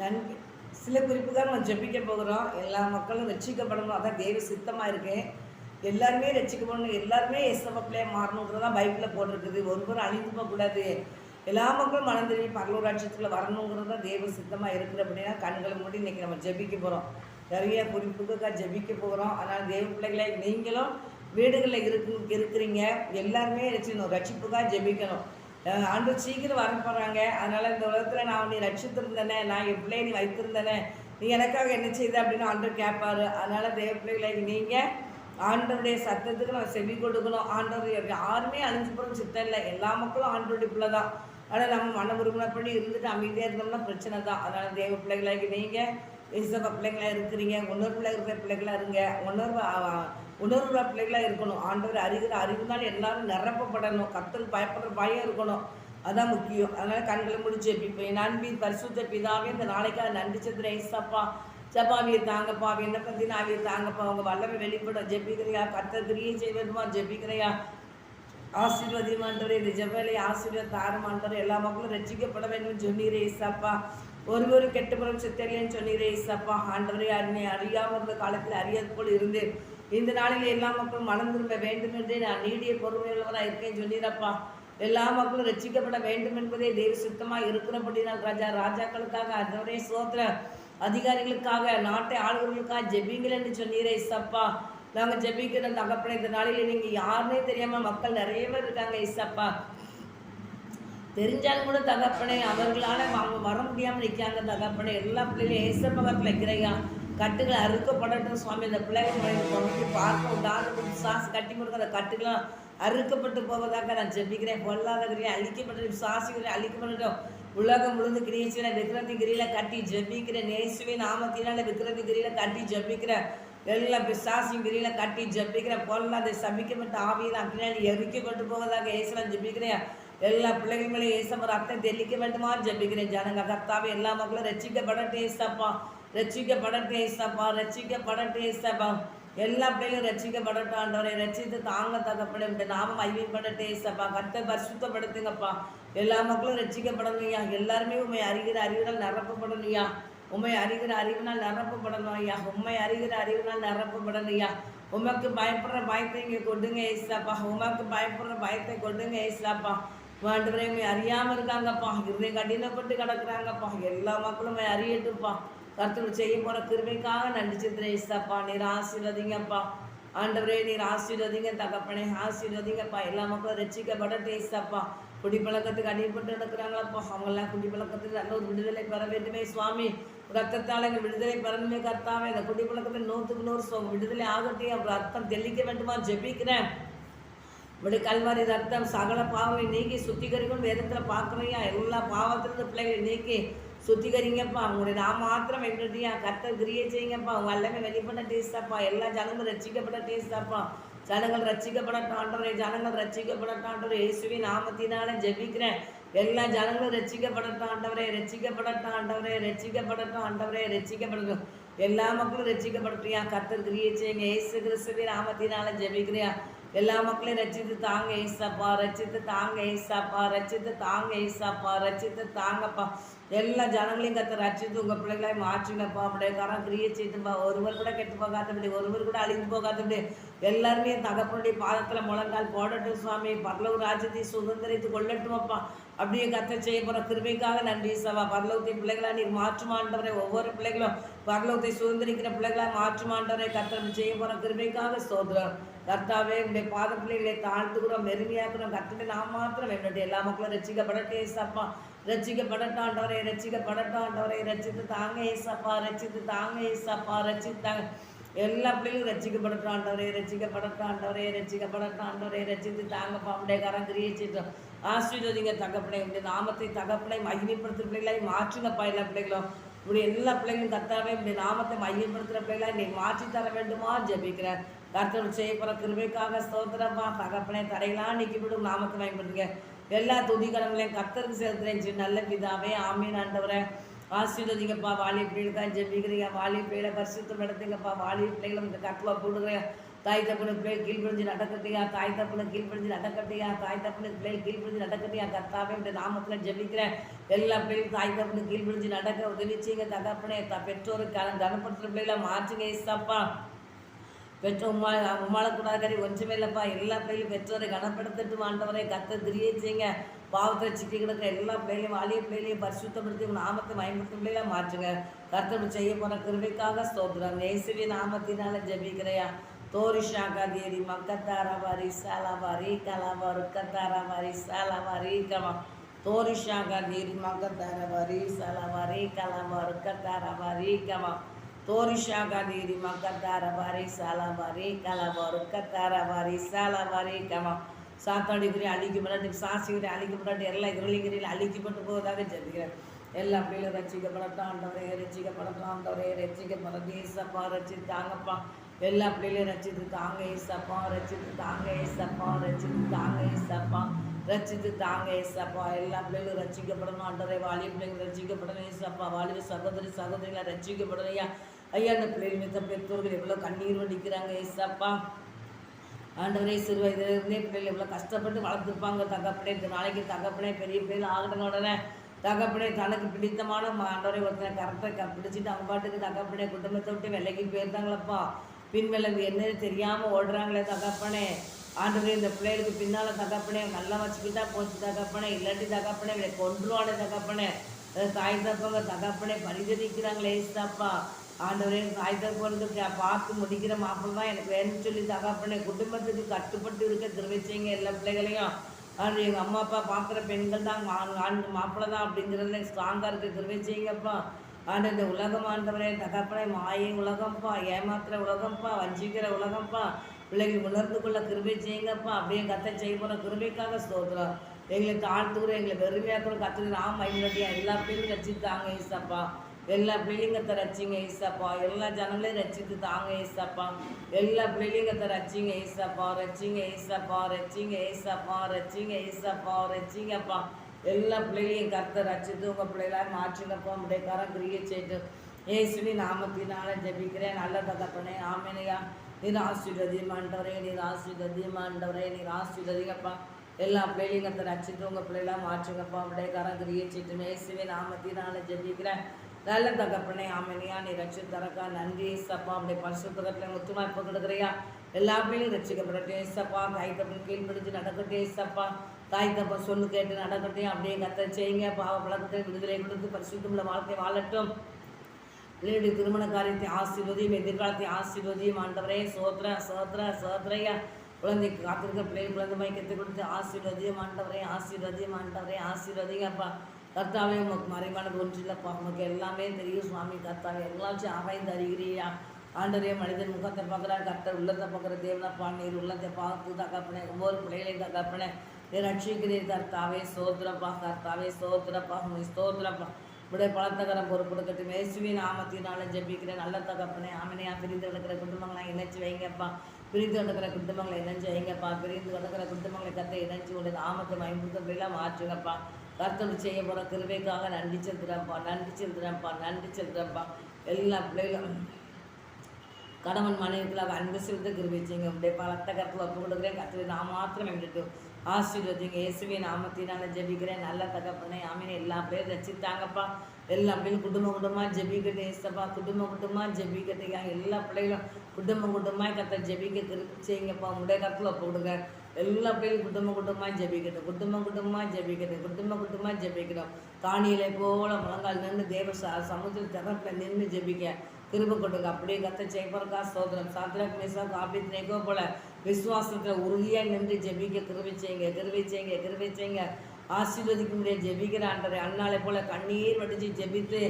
நன்றி. சில குறிப்புகள் நம்ம ஜெபிக்க போகிறோம். எல்லா மக்களும் ரட்சிக்கப்படணும். அதான் தேவ சித்தமாக இருக்கேன் எல்லாருமே ரட்சிக்கப்படணும். எல்லாருமே எஸ்எஃப் பிள்ளைய மாறணுங்கிறது தான் போட்டிருக்குது. ஒருவரும் அழிந்து போகக்கூடாது. எல்லா மக்களும் மனம் திரும்பி பரலூர் வரணுங்கிறது தான் தேவ சித்தமாக இருக்குது அப்படின்னா கண்களை மூடி இன்றைக்கி நம்ம ஜெபிக்க போகிறோம் நிறைய குறிப்புக்காக ஜெபிக்க போகிறோம். அதனால் தேவ பிள்ளைகளை நீங்களும் வீடுகளில் இருக்கு இருக்கிறீங்க. எல்லாருமே ரசிக்கணும் ரட்சிப்புக்காக ஜெபிக்கணும். ஆண்டு சீக்கிரம் வர போகிறாங்க அதனால் இந்த உலகத்தில் நான் உன்னை ரட்சித்திருந்தேனே நான் என் நீ வைத்திருந்தேனே நீ எனக்காக என்ன செய்த அப்படின்னு ஆண்டவர் கேட்பாரு. அதனால் தேவ பிள்ளைகளை நீங்கள் ஆண்டருடைய சத்தத்துக்கு நம்ம செவி கொடுக்கணும். ஆண்டவர் யாருமே அழிஞ்சு போகிற சித்தம் இல்லை. எல்லா மக்களும் ஆண்டருடைய பிள்ளை தான் ஆனால் நம்ம மன உருகுணப்படி இருந்துட்டு அமைதியாக இருந்தோம்னா பிரச்சனை தான். அதனால் தேவ பிள்ளைகளாகி நீங்கள் இசப்ப பிள்ளைங்களா இருக்கிறீங்க ஒன்னொரு பிள்ளை இருக்கிற பிள்ளைகளாக இருங்க. ஒன்னொரு உணர்வுள்ள பிள்ளைகளாக இருக்கணும். ஆண்டவர் அறிகிற அறிவுனால் எல்லாரும் நிரப்பப்படணும். கத்தல் பயப்படுற பயம் இருக்கணும். அதான் முக்கியம். அதனால் கண்களை முடிச்சு இப்போ நன்பி பரிசுத்த பிதாவே இந்த நாளைக்காக நன்றி சந்திர ஏசப்பா. ஜப்பாவியை தாங்கப்பா. விண்ணப்பத்தின் ஆவியை தாங்கப்பா. உங்கள் வல்லமை வெளிப்பட ஜெபிக்கிறையா? கத்தர் கிரியை செய்வதுமா? ஜெபிக்கிறையா? ஆசீர்வதிமாண்டவரே இந்த ஜெபலை ஆசீர்வாத தாரமாண்டவர் எல்லா மக்களும் ரசிக்கப்பட வேண்டும் சொன்னீரே ஒரு ஒரு கெட்டபுறம் சித்தலைன்னு சொன்னீரே இசப்பா ஆண்டவரே அன்னை அறியாமல் இருந்த காலத்தில் அறியாது போல் இருந்தேன். இந்த நாளில் எல்லா மக்களும் மனம் திரும்ப வேண்டும் என்றே நான் நீடிய பொறுமையுள்ளவராக இருக்கேன் சொன்னீரப்பா எல்லா மக்களும் ரட்சிக்கப்பட வேண்டும் என்பதே தெய்வ சுத்தமாக இருக்கிறபடினால் ராஜா ராஜாக்களுக்காக அதனுடைய சோத்திர அதிகாரிகளுக்காக நாட்டை ஆளுநர்களுக்காக ஜெபிங்கள் என்று சொன்னீரே இசப்பா நாங்கள் ஜெபிக்கிற தகப்பனை இந்த நாளில் நீங்கள் யாருன்னே தெரியாமல் மக்கள் நிறைய பேர் இருக்காங்க இசப்பா தெரிஞ்சாலும் கூட தகப்பனை அவர்களால் அவங்க வர முடியாமல் நிற்காங்க தகப்பனை. எல்லா பிள்ளைகளையும் ஏசப்பகத்தில் வைக்கிறையா கட்டுகள் அறுக்கப்படட்டும் சுவாமி. இந்த பிள்ளைகளை கொண்டு பார்க்க உண்டான கட்டி கொடுக்க அந்த கட்டுகளும் அறுக்கப்பட்டு போவதாக நான் ஜெபிக்கிறேன். பொல்லாத கிரியை அழிக்கப்பட்ட சாசிகளை அழிக்கப்படட்டும். உலகம் முழுந்து கிரியேசுவின விக்ரதி கிரியில கட்டி ஜெபிக்கிறேன். நேசுவே நாமத்தினால விக்ரதி கிரியில கட்டி ஜெபிக்கிறேன். எல்லா பிசாசியும் கிரியில கட்டி ஜெபிக்கிறேன். பொல்லாத சபிக்கப்பட்ட ஆவியை நான் பின்னாடி எரிக்கப்பட்டு போவதாக ஏசுலாம் ஜெபிக்கிறேன். எல்லா பிள்ளைகளும் ஏசப்ப ரத்தம் தெளிக்க வேண்டுமா ஜெபிக்கிறேன். ஜனங்க கர்த்தாவே எல்லா மக்களும் ரசிக்கப்படட்டும் ஏசப்பா ரட்சிக்கப்படட்டும் ஏசப்பா ரட்சிக்கப்படட்டும் ஏசப்பா எல்லா பிள்ளைகளும் ரட்சிக்கப்படட்டும் ஆண்டவரை. ரட்சித்து தாங்க தகப்பட இந்த நாமம் ஐவியப்படட்டும் ஏசப்பா கர்த்தர் பரிசுத்தப்படுத்துங்கப்பா. எல்லா மக்களும் ரட்சிக்கப்படணும்யா எல்லாருமே உண்மை அறிகிற அறிவினால் நிரப்பப்படணும்யா. உண்மை அறிகிற அறிவினால் நிரப்பப்படணும் ஐயா. உண்மை அறிகிற அறிவினால் நிரப்பப்படணும்யா உமக்கு பயப்படுற பயத்தை இங்கே கொடுங்க ஏசாப்பா. உமக்கு பயப்படுற பயத்தை கொடுங்க ஏசாப்பா. ஆண்டவரே அறியாமல் இருக்காங்கப்பா. இருதயம் கடினப்பட்டு கிடக்குறாங்கப்பா. எல்லா மக்களும் உண்மை அறியட்டும்ப்பா. கருத்து செய்ய போகிற கிருமைக்காக நன்றி சித்திர ஏசாப்பா நீர் ஆசீர்வதிங்கப்பா. ஆண்டவரே நீர் ஆசீர்வதிங்க தகப்பனே ஆசீர்வதிங்கப்பா. எல்லா மக்களும் ரசிக்கப்படட்டும் டேஸ்டாப்பா குடிப்பழக்கத்துக்கு அடிபட்டு நடக்கிறாங்களப்பா. அவங்கெல்லாம் குடிப்பழக்கத்துக்கு நல்ல ஒரு விடுதலை பெற வேண்டுமே சுவாமி. ரத்தத்தால் எங்கள் விடுதலை பெறணுமே கர்த்தாவே. இந்த குடிப்பழக்கத்தில் நூற்றுக்கு நூறு சோ விடுதலை ஆகட்டும். அப்புறம் ரத்தம் தெளிக்க வேண்டுமா? ஜெபிக்கிறேன். இப்படி கல்வாரி ரத்தம் சகல பாவங்களை நீக்கி சுத்திகரிக்கும் வேதத்தில் பார்க்குறையா எல்லா பாவத்திலிருந்து பிள்ளைகளை நீக்கி சுத்திகரிங்கப்பா உங்களுடைய நான் மாத்திரம் எப்படியா கர்த்தர் கிரியை செய்யுங்கப்பா. உங்க எல்லாமே வெளிப்பட்ட டேஸ்டாப்பா எல்லா ஜனங்களும் ரசிக்கப்பட்ட டேஸ்டாப்பா ஜனங்கள் ரட்சிக்கப்படட்டும் ஜனங்கள் ரட்சிக்கப்படட்டும் இயேசுவி நாமத்தினால ஜெபிக்கிறேன். எல்லா ஜனங்களும் ரட்சிக்கப்படட்டும் ஆண்டவரே ரட்சிக்கப்படட்டும் ஆண்டவரே ரட்சிக்கப்படட்டும் எல்லா மக்களும் ரட்சிக்கப்படட்டும் கர்த்தர் கிரியை செய்யுங்க. இயேசு கிறிஸ்துவி நாமத்தினால ஜெபிக்கிறேன். எல்லா மக்களையும் ரச்சித்து தாங்க ஏசாப்பா ரச்சித்து தாங்க ஏசாப்பா ரச்சித்து தாங்க ஏசாப்பா ரச்சித்து தாங்கப்பா. எல்லா ஜனங்களையும் கத்த ரச்சித்து உங்கள் பிள்ளைகளை மாற்றுங்கப்பா அப்படியே கரம் கிரியை செய்துப்பா. ஒருவர் கூட கெட்டு போகாதபடி ஒருவர் கூட அழிந்து போகாதபடி. எல்லாருமே தகப்பனுடைய பாதத்தில் முழங்கால் போடட்டும் சுவாமி. பரலவு ராஜ்யத்தை சுதந்திரித்து கொள்ளட்டும் அப்பா அப்படியே கத்த செய்ய போகிற கிருபைக்காக நன்றி சவா பரலவத்தை பிள்ளைகளா நீர் மாற்றுமாண்டவரை ஒவ்வொரு பிள்ளைகளும் பரலவத்தை சுதந்திரிக்கிற பிள்ளைகளா மாற்றுமாண்டவரை கத்தனை செய்ய போகிற கிருபைக்காக சோதரம் கர்த்தாவே உடைய பாத பிள்ளைகளை தாழ்த்துக்கிறோம் மெருமையாக்குறோம் கர்த்தனை நான் மாத்திரம் என்னுடைய எல்லா மக்களும் ரசிக்கப்படட்டே ஏசப்பா. ரசிக்கப்படட்டும் ஆண்டவரை ரசிக்கப்படட்டும் ஆண்டவரை ரசித்து தாங்க ஏசப்பா ரசித்து தாங்க ஏசப்பா ரசித்தாங்க எல்லா பிள்ளைகளும் ரசிக்கப்படட்டும் ஆண்டவரே ரசிக்கப்படட்டும் ஆண்டவரே ரசிக்கப்படட்டும் ஆண்டவரே ரசித்து தாங்கப்பா உடைய கரம் கிரியச்சிட்டோம் ஆசீர்வதிங்க தகப்பனை உடைய நாமத்தை தகப்பனை மகிமைப்படுத்துகிற பிள்ளைகளாய் மாற்றுங்கப்பா எல்லா பிள்ளைகளும். இப்படி எல்லா பிள்ளைகளும் கத்தாவே இப்படி நாமத்தை மையப்படுத்துகிற பிள்ளைகளாக நீ மாற்றி தர வேண்டுமா? ஜபிக்கிறேன். கர்த்தர் செய்ய போகிற கிருபைக்காக ஸ்தோத்திரப்பா தரையெல்லாம் தடையெல்லாம் நீக்கிவிடும் நாமக்கு பயன்படுத்துங்க. எல்லா துதிகலங்களையும் கர்த்தருக்கு சேர்த்துறேன் நல்ல பிதாவே ஆமீன். ஆண்டவரை ஆசீர்வதிங்கப்பா. வாலிய பிள்ளைகளுக்காக ஜெபிக்கிறீங்க. வாலிய பிள்ளைகளை பரிசுத்தம் நடத்துங்கப்பா. வாலிய பிள்ளைகளும் இந்த கட்டுவா போடுகிறேன் தாய் தப்பனுக்கு பிள்ளை கீழ்பிடிஞ்சு நடக்கட்டியா? தாய் தப்பனுக்கு கீழ்பிடிஞ்சு நடக்கட்டியா? தாய் தப்பனுக்கு பிள்ளை கீழ்பிடிஞ்சு நடக்கட்டியா? கர்த்தாவே இந்த நாமத்தில் ஜெபிக்கிறேன். எல்லா பிள்ளைகளும் தாய் தப்பனுக்கு கீழ்பிடிஞ்சு நடக்க உதவிச்சிங்க தகப்பனே த பெற்றோருக்கு கனப்படுத்துகிற பிள்ளைகளை மாற்றுங்க ஏசப்பா. பெற்ற உமா உமாளக்கூடாது ஒன்றுமே இல்லைப்பா. எல்லா பிள்ளைகளும் பெற்றோரை கனப்படுத்திட்டு ஆண்டவரை கத்தை திரியே செய்யுங்க. பாவத்தில் சிக்கி கிடக்கிற எல்லா பிள்ளைகளையும் வாலிய பிள்ளைகளையும் பரிசுத்தப்படுத்தி உங்கள் நாமத்தை பயன்படுத்தும் பிள்ளைகளை மாற்றுங்க. கர்த்தர் செய்ய போகிற கிருபைக்காக ஸ்தோத்திரம். நேசுவி நாமத்தினால ஜெபிக்கிறையா. தோரிஷாக்கா தேரி மக்கத்தாரவாரி சாலாவாரி கலாவாரு கத்தாரவாரி சாலாவாரி கமா தோரிஷாக்கா தேரி மக்கத்தாரவாரி சாலாவாரி கலாவாரு கத்தாரவாரி கமா தோரிஷாக்கா தேரி மக்கத்தாரவாரி கத்தார பாரி சாலா பாரி கமா. சாத்தாடிக்கிறேன் அழிக்கப்படாட்டி சாசிக்கிறேன் அழிக்கப்படாட்டி எல்லாம் இருளிங்கிறையில் அழிக்கப்பட்டு போவதாக ஜெபிக்கிறேன். எல்லா பிள்ளைகளும் ரசிக்கப்படட்டும் ஆண்டவரே ரசிக்கப்படட்டும் ஆண்டவரே ரசிக்கப்படட்டும் ஈசப்பா ரசித்து தாங்கப்பா எல்லா பிள்ளைகளையும் ரசித்து தாங்க ஈசப்பா ரசித்து தாங்க ஈசப்பா ரசித்து தாங்க ஈசப்பா ரசித்து தாங்க ஏசப்பா எல்லா பிள்ளைகளும் ரசிக்கப்படணும் ஆண்டவரே. வாலிய பிள்ளைகள் ரசிக்கப்படணும் ஏசப்பா வாலிப சகோதரி சகோதரிகளை ரசிக்கப்படணும் ஐயா. ஐயா அந்த பிள்ளைகள் மித்த பெற்றோர்கள் எவ்வளோ கண்ணீர் வடிக்கிறாங்க ஏசப்பா. ஆண்டவரே சிறு வயதிலிருந்தே பிள்ளைகள் எவ்வளோ கஷ்டப்பட்டு வளர்த்துருப்பாங்க. தகப்பனே இந்த நாளைக்கு தகப்பனே பெரிய பிள்ளைகள் ஆகின உடனே. தகப்பனே தனக்கு பிடித்தமான ஆண்டவரை ஒருத்தனை கரெக்டாக க பிடிச்சிட்டு அவங்க பாட்டுக்கு தகப்பனே குடும்பத்தை விட்டு விலைக்கு போயிருந்தாங்களப்பா. பின் விலங்கு என்னன்னு தெரியாமல் ஓடுறாங்களே தகப்பனே. ஆண்டவரே இந்த பிள்ளைகளுக்கு பின்னால் தகப்பனே நல்லா வச்சுக்கிட்டா போச்சு தகப்பனே. இல்லாட்டி தகப்பனே இவளை கொன்றுவானே தகப்பனே. தாய் தப்பங்க தகப்பனே பரிதவிக்கிறாங்களே ஏசாப்பா. ஆண்டவரே தாய் தகப்பனுக்கு பார்த்து முடிக்கிற மாப்பிள்ள தான் எனக்கு வேணும்னு சொல்லி தகப்பனே குடும்பத்துக்கு கட்டுப்பட்டு இருக்க திருவச்சிங்க எல்லா பிள்ளைகளையும். ஆண்டு எங்கள் அம்மா அப்பா பார்க்குற பெண்கள் தான் ஆண் ஆண் மாப்பிள்ளை தான் அப்படிங்கிறதுல ஸ்ட்ராங்காக இருக்குது திருவச்சிங்கப்பா ஆண்டு இந்த உலகம் ஆண்டவரே தகப்பனே மாயை உலகம்ப்பா. ஏமாத்துற உலகம்ப்பா. வஞ்சிக்கிற உலகம்ப்பா. பிள்ளைகள் உணர்ந்து கொள்ள கிருபை செய்யுங்கப்பா அப்படியே கத்தை செய்ய போகிற கிருபைக்காக ஸ்தோத்திரம். எங்களை தாழ்த்துக்கிறோம் எங்களை வெறுமையாக்குறோம் கத்துக்கிற ஆம் ஐநூறு எல்லா பேரும் ரசித்தாங்க ஈசப்பா. எல்லா பிள்ளைங்கத்தை ரச்சிங்க ஈசாப்பா. எல்லா ஜனங்களையும் ரச்சித்து தாங்க ஈசாப்பா. எல்லா பிள்ளைங்கத்தை ரச்சிங்க ஈசாப்பா. ரச்சிங்க ஈசாப்பா. ரச்சிங்க ஈசாப்பா. ரச்சிங்க ஈசாப்பா. ரச்சிங்கப்பா எல்லா பிள்ளைகளையும் கருத்தை ரச்சித்து உங்கள் பிள்ளைகளாக மாற்றினப்போ உடைய கரம் கிரிய செய்து ஏசுவி நாமத்தினால ஜபிக்கிறேன். நல்ல தகப்பனே ஆமினையா. நீர் ஆசிர்வதியமாண்டவரே நீர் ஆசிர்வதியமாண்டவரே நீர் ஆசிர்வதிங்கப்பா. எல்லா பிள்ளைகளையும் ரச்சித்து உங்கள் பிள்ளைகளாக மாற்றுங்கப்பா உடைய கரம் கிரிய செய்து ஏசுவி நாமத்தினால ஜபிக்கிறேன். நல்ல தகப்பனே ஆமனியா நீ ரட்சி நன்றி ஏசப்பா அப்படி பரிசுத்தகத்தில் முத்துமா இப்போ கொடுக்குறியா எல்லா பிள்ளையும் ரசிக்கப்படட்டும் ஏசப்பா தாய் தப்பன் கீழ்பிடிச்சு நடக்கட்டும் ஏசப்பா தாய் தப்பன் சொல்லு கேட்டு நடக்கட்டும் அப்படியே கத்த செய்யுங்க. பாவ பழக்கத்தை விடுதலை கொடுத்து பரிசுத்தமுள்ள வாழ்க்கை வாழட்டும். பிள்ளையுடைய திருமண காரியத்தை ஆசீர்வதியும் எதிர்காலத்தை ஆசீர்வதியும் ஆண்டவரே சோத்ர சோத்ர சோத்ரையா குழந்தைக்கு காத்திருக்க பிள்ளைகள் குழந்தை மயக்கத்தை கொடுத்து ஆசீர்வதியம் ஆண்டவரே ஆசீர்வதியம் ஆண்டவரே ஆசீர்வதிங்கப்பா. கர்த்தாவே உமக்கு மறைவானது ஒன்றில்லப்பா உமக்கு எல்லாமே தெரியும் சுவாமி கர்த்தாவே. எல்லாச்சும் ஆராய்ந்து அறிகிறியா ஆண்டரே மனிதன் முகத்தை பார்க்குறாரு கர்த்தர் உள்ளத்தை பார்க்குற தேவனப்பா. நீர் உள்ளத்தை பார்த்து தகப்பனே ஒவ்வொரு பிள்ளைகளையும் தகப்பனே நீர் ரட்சிக்கிறீர் கர்த்தாவே சோத்திரப்பா கர்த்தாவே சோத்திரப்பா உங்களை ஸ்தோத்திரப்பா. உடைய பழத்தகரம் பொறுப்படுக்கட்டும் மேசுவின் நாமத்தினால ஜெபிக்கிறேன். நல்ல தகப்பனே ஆமனையா பிரிந்து கிடக்கிற குடும்பங்களை இணைச்சு வைங்கப்பா. பிரிந்து கிடக்கிற குடும்பங்களை இணைஞ்சு வைங்கப்பா. பிரிந்து கிடக்கிற குடும்பங்களை கத்தை இணைச்சு உடைய நாமத்தை பயன்படுத்தலாம் மாற்றுங்கப்பா கர்த்தர் செய்ய போகிற கிருபைக்காக நன்றி செலுத்துகிறேன்ப்பா நன்றி செலுத்துகிறேன்ப்பா நன்றி செலுத்துகிறேன்ப்பா எல்லா பிள்ளைகளும் கணவன் மனைவிக்குள்ளாக அன்பு செலுத்த கிருபை செய்யுங்க. அப்படியே பலத்த கருத்தில் ஒப்பு கொடுக்குறேன். கத்திரி நான் மாத்திரம் எங்களுக்கு ஆசீர்வதிங்க. இயேசுவே நாமத்தினால ஜெபிக்கிறேன். நல்ல தகப்பனே ஆமீன். எல்லா பேரும் ரசித்தாங்கப்பா எல்லா பிள்ளையும் குடும்ப குடும்பமாக ஜெபிக்கட்டு ஏசப்பா. குடும்ப குடும்பமாக ஜெபிக்கட்டுங்க எல்லா பிள்ளைகளும் குடும்ப குடும்பமாக கத்த ஜெபிக்க கிரு செய்யுங்கப்பா. உடைய கருத்தில் ஒப்பு கொடுக்குறேன் எல்லா பிள்ளைகளும் குடும்ப குடும்பமாக ஜபிக்கட்டும் குடும்ப குடும்பமாக ஜபிக்கட்டும் குடும்ப குடும்பமாக ஜபிக்கிறோம் தானியலை போல முழங்கால் நின்று தேவ சமுதிர திறப்பில் நின்று ஜபிக்க. திரும்ப கொடுங்க. அப்படியே கத்த ஜெயபரகா சோதரம் சாத்திரக் மேசா காபித் நேகோ போல விசுவாசத்தில் உறுதியாக நின்று ஜபிக்க. கிருவி செய்யுங்க கிருவி செய்யுங்க கிருவி செய்யுங்க. ஆசீர்வதிக்க ஜெபிக்கிற ஆண்டரை அண்ணாலை போல கண்ணீர் வடித்து ஜெபித்து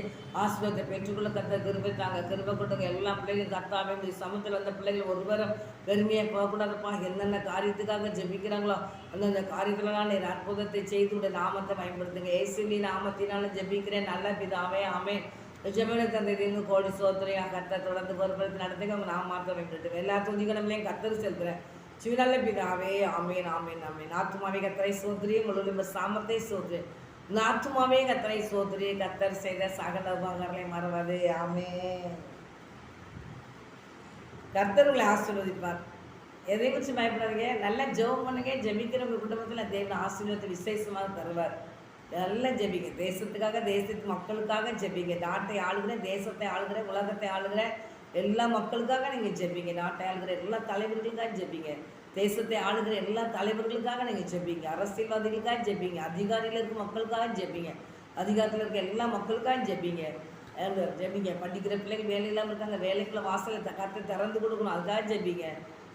ஆசீர்வாதத்தை பெற்றுக்கொள்ள கத்த கிருபை தாங்க. கிருபை கொடுங்க எல்லா பிள்ளைகளும் கத்தாவே இந்த சமத்தில் வந்த பிள்ளைகள் ஒருவரும் பெருமையாக போகக்கூடாதுப்பா. என்னென்ன காரியத்துக்காக ஜெபிக்கிறாங்களோ அந்தந்த காரியத்திலாம் நீர் அற்புதத்தை செய்து நாமத்தை பயன்படுத்துங்க. ஏசுவி நாமத்தினாலும் ஜெபிக்கிறேன். நல்ல பிதாவே ஆமே ஜெபன தந்தையிலிருந்து கோடி சோத்திரையா கத்தை தொடர்ந்து பொறுப்படுத்தி நடத்துங்க. நாம மாற்ற வேண்டும் எல்லா துணிகளையும் கத்தர் செலுத்துறேன் சிவனல்ல பிதாவே ஆமேன் ஆமேன் ஆமேன். ஆத்துமாவே கத்தரை சோதரி முழுவதும் சாமத்தை சோதரி. நாத்துமாவே கத்தரை சோதரி கத்தர் செய்த சகல உபகாரங்களை மறவாது. ஆமே கர்த்தர்களை ஆசீர்வதிப்பார். எதை குறித்து பயப்படாதீங்க? நல்லா ஜெபம் பண்ணுங்க. ஜெபிக்கிறவங்க குடும்பத்தில் தேவன் ஆசீர்வாதத்தை விசேஷமாக தருவார். நல்லா ஜெபிங்க. தேசத்துக்காக தேசத்து மக்களுக்காக ஜெபிங்க. நாட்டை ஆளுகிற தேசத்தை ஆளுகிற உலகத்தை ஆளுகிற எல்லா மக்களுக்காக நீங்கள் ஜெபிங்க. நாட்டை ஆளுகிற எல்லா தலைவர்களுக்காக ஜெபிங்க. தேசத்தை ஆளுகிற எல்லா தலைவர்களுக்காக நீங்கள் ஜெபிங்க. அரசியல்வாதிகளுக்காக ஜெபிங்க. அதிகாரியில் இருக்க மக்களுக்காக ஜெபிங்க. அதிகாரத்தில் இருக்க எல்லா மக்களுக்காக ஜெபிங்க. ஜெபிங்க. படிக்கிற பிள்ளைங்க வேலை இல்லாமல் இருக்காங்க. வேலைக்குள்ள வாசலை த- திறந்து கொடுக்கணும். அதுக்காக ஜெபிங்க.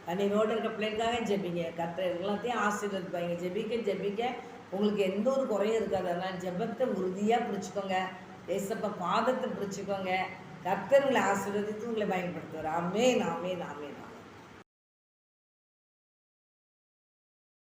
கண்ணீரோடு இருக்க பிள்ளைங்களுக்காக ஜெபிங்க. கர்த்தர் எல்லாத்தையும் ஆசீர்வதிப்பாங்க. ஜெபிக்க ஜெபிக்க உங்களுக்கு எந்த ஒரு குறையும் இருக்காது. அதனால் ஜெபத்தை உறுதியாக பிடிச்சிக்கோங்க. ஏசப்ப பாதத்தை பிடிச்சிக்கோங்க. கர்த்தர்களை ஆசீர்வதித்து உங்களை பயன்படுத்துவார். ஆமேன் ஆமேன் ஆமேன் ஆமேன்.